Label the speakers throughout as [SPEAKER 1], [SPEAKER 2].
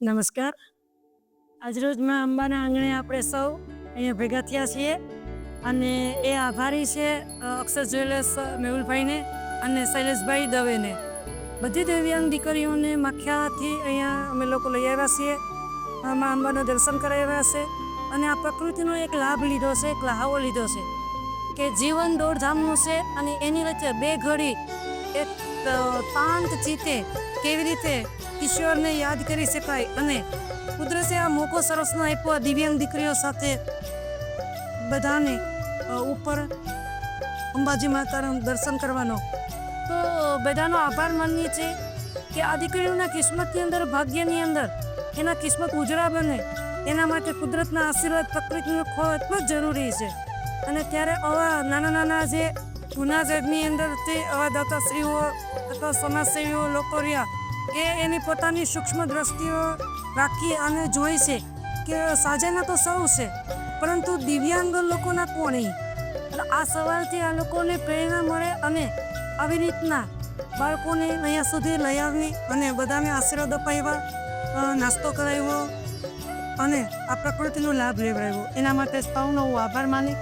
[SPEAKER 1] નમસ્કાર. આજરોજમાં અંબાના આંગણે આપણે સૌ અહીંયા ભેગા થયા છીએ અને એ આભારી છે અક્ષર જ્વેલર્સ મેહુલભાઈને અને શૈલેષભાઈ દવેને. બધી દિવ્યાંગ દીકરીઓને માખ્યાથી અહીંયા અમે લોકો લઈ આવ્યા છીએ. મા અંબાના દર્શન કરાવ્યા છે અને આ પ્રકૃતિનો એક લાભ લીધો છે, એક લહાવો લીધો છે કે જીવન દોડધામનું છે અને એની વચ્ચે બે ઘડી એક શાંત ચિત્તે કેવી રીતે ઈશ્વરને યાદ કરી શકાય અને કુદરતે આ મોકો સરસનો આપ્યો દિવ્યાંગ દીકરીઓ સાથે. બધાને ઉપર અંબાજી માતાના દર્શન કરવાનો. તો બધાનો આભાર માનીએ છીએ કે આ દીકરીઓના કિસ્મતની અંદર, ભાગ્યની અંદર, એના કિસ્મત ઉજળા બને. એના માટે કુદરતના આશીર્વાદ, પ્રકૃતિનો ખૂબ જ જરૂરી છે. અને ત્યારે આવા નાના નાના જે ગુનાઝેડની અંદરથી આવા દાતાશ્રીઓ અથવા સમાજસેવીઓ, લોકો રહ્યા કે એની પોતાની સૂક્ષ્મ દ્રષ્ટિઓ રાખી અને જોઈ છે કે સાજાના તો સૌ છે પરંતુ દિવ્યાંગ લોકોના કોણ આ સવાલથી આ લોકોને પ્રેરણા મળે અને આવી રીતના બાળકોને અહીંયા સુધી લઈ આવી અને બધાને આશીર્વાદ અપાવ્યા નાસ્તો કરાવ્યો અને આ પ્રકૃતિનો લાભ લેવડાવ્યો. એના માટે સૌનો હું આભાર માની.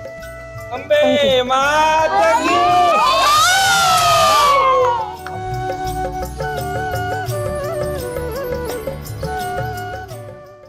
[SPEAKER 2] અંબે માતા